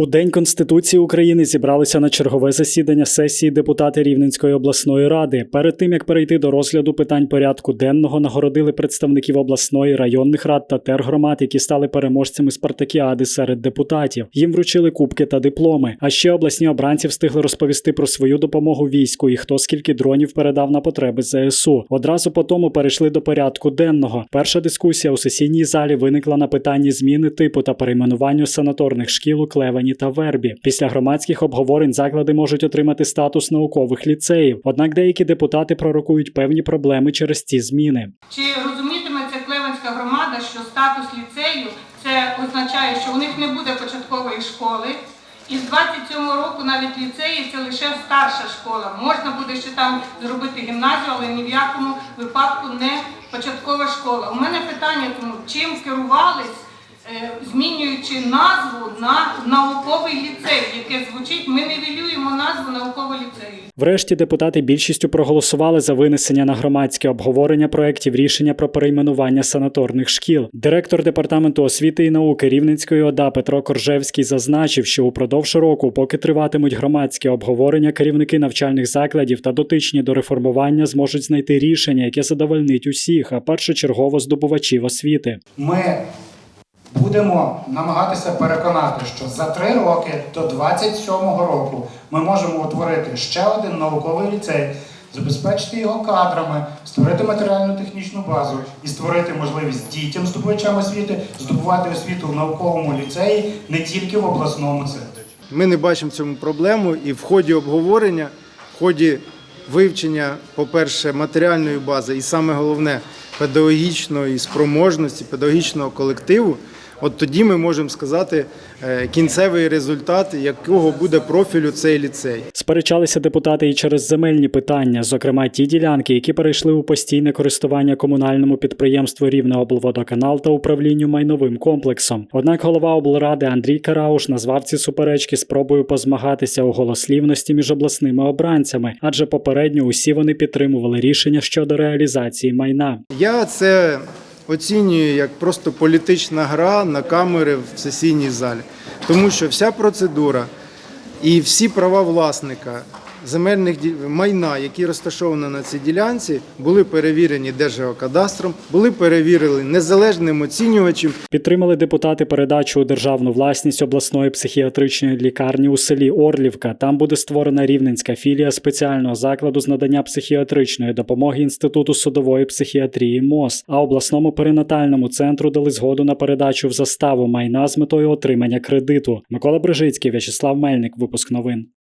У День Конституції України зібралися на чергове засідання сесії депутати Рівненської обласної ради. Перед тим як перейти до розгляду питань порядку денного, нагородили представників обласної районних рад та тергромад, які стали переможцями спартакіади серед депутатів. Їм вручили кубки та дипломи. А ще обласні обранці встигли розповісти про свою допомогу війську і хто скільки дронів передав на потреби ЗСУ. Одразу по тому перейшли до порядку денного. Перша дискусія у сесійній залі виникла на питанні зміни типу та перейменуванню санаторних шкіл у Клевені та Вербі. Після громадських обговорень заклади можуть отримати статус наукових ліцеїв. Однак деякі депутати пророкують певні проблеми через ці зміни. Чи розумітиме ця Клевенська громада, що статус ліцею це означає, що у них не буде початкової школи, і з 27 року навіть ліцеї це лише старша школа. Можна буде ще там зробити гімназію, але ні в якому випадку не початкова школа. У мене питання тому, чим керувались, е, змінюючи назву на науковий ліцей, яке звучить, ми нівелюємо назву науковий ліцей. Врешті депутати більшістю проголосували за винесення на громадське обговорення проєктів рішення про перейменування санаторних шкіл. Директор департаменту освіти і науки Рівненської ОДА Петро Коржевський зазначив, що упродовж року, поки триватимуть громадські обговорення, керівники навчальних закладів та дотичні до реформування зможуть знайти рішення, яке задовольнить усіх, а першочергово здобувачів освіти. Ми будемо намагатися переконати, що за три роки до 27-го року ми можемо утворити ще один науковий ліцей, забезпечити його кадрами, створити матеріально-технічну базу і створити можливість дітям, здобувачам освіти, здобувати освіту в науковому ліцеї не тільки в обласному центрі. Ми не бачимо цьому проблему і в ході обговорення, в ході вивчення, по-перше, матеріальної бази, і саме головне педагогічної спроможності, педагогічного колективу. От тоді ми можемо сказати е, кінцевий результат, якого буде профілю цей ліцей. Сперечалися депутати і через земельні питання, зокрема ті ділянки, які перейшли у постійне користування комунальному підприємству Рівнеоблводоканал та управлінню майновим комплексом. Однак голова облради Андрій Карауш назвав ці суперечки спробою позмагатися у голослівності між обласними обранцями, адже попередньо усі вони підтримували рішення щодо реалізації майна. Я це оцінюю як просто політична гра на камери в сесійній залі, тому що вся процедура і всі права власника земельних майна, які розташовані на цій ділянці, були перевірені Держгеокадастром, були перевірені незалежним оцінювачем. Підтримали депутати передачу у державну власність обласної психіатричної лікарні у селі Орлівка. Там буде створена рівненська філія спеціального закладу з надання психіатричної допомоги Інституту судової психіатрії МОЗ. А обласному перинатальному центру дали згоду на передачу в заставу майна з метою отримання кредиту. Микола Брижицький, В'ячеслав Мельник. Випуск новин.